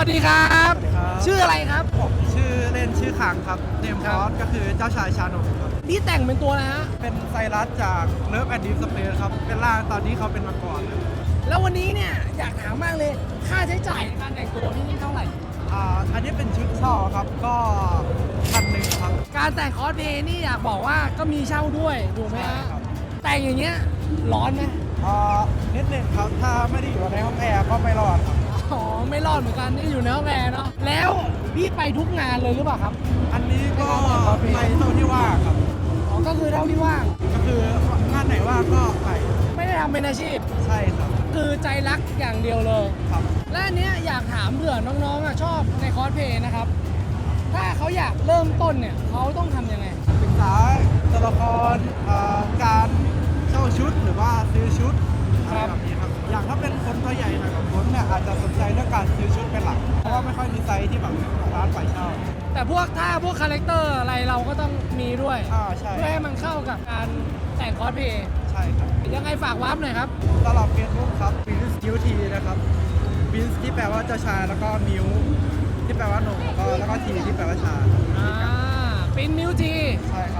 วัสดีครับสวัสดีครับ ชื่ออะไรครับ ผมชื่อเล่นชื่อขังครับ เนมคครับอสก็คือเจ้าชายชานมครับนี่แต่งเป็นตัวอะไรฮะ เป็นไซรัสจากเลิฟแอนด์ดีฟสเปซครับ เป็นร่างตอนนี้เขาเป็นมังกรแล้ววันนี้เนี่ยอยากถามมากเลยค่าใช้จ่ายในการแต่งตัวนี่เท่าไหร่อ่าอันนี้เป็นชุดช่อครับก็พันหนึ่งครับ การแต่งคอสเพลย์นี่อยากบอกว่าก็มีเช่าด้วยถูกไหมใช่ฮะครับแต่งอย่างเงี้ยร้อนไหมอ่านิดหนึ่งครับถ้าไม่ได้อยู่ในห้องแอร์ก็ไม่รอดครับอ๋อ ไม่รอดเหมือนกันนี่อยู่ในห้องแอร์เนาะแล้วพี่ไปทุกงานเลยหรือเปล่าครับ อันนี้ก็ไปเท่าที่ว่างครับ อ๋อก็คือเท่าที่ว่าง ก็คืองานไหนว่างก็ไป ไม่ได้ทำเป็นอาชีพ ใช่ครับ คือใจรักอย่างเดียวเลยครับ และอันเนี้ยอยากถามเผื่อน้องๆอะชอบในคอสเพลย์นะครับ ถ้าเขาอยากเริ่มต้นเนี่ยเขาต้องทำยังไง ศึกษาตัวละครอ่าการเช่าชุดหรือว่าซื้อชุด ใจเรื่องการซื้อชุดเป็นหลัก เพราะว่าไม่ค่อยมีไซส์ที่แบบร้านฝ่ายเช่า แต่พวกถ้าพวกคาแรคเตอร์อะไรเราก็ต้องมีด้วยอ่าใช่ เพื่อให้มันเข้ากับการแต่งคอสเพลย์ใช่ครับยังไงฝากวาร์ปหน่อยครับ สำหรับเฟซบุ๊กครับ Prince QT นะครับ Prince ที่แปลว่าเจ้าชายแล้วก็มิวที่แปลว่าหนุ่มแล้วก็แล้วก็ทีที่แปลว่าชาครับอ่าปินมิวทีใช่ครับยังไงขอบคุณนะครับ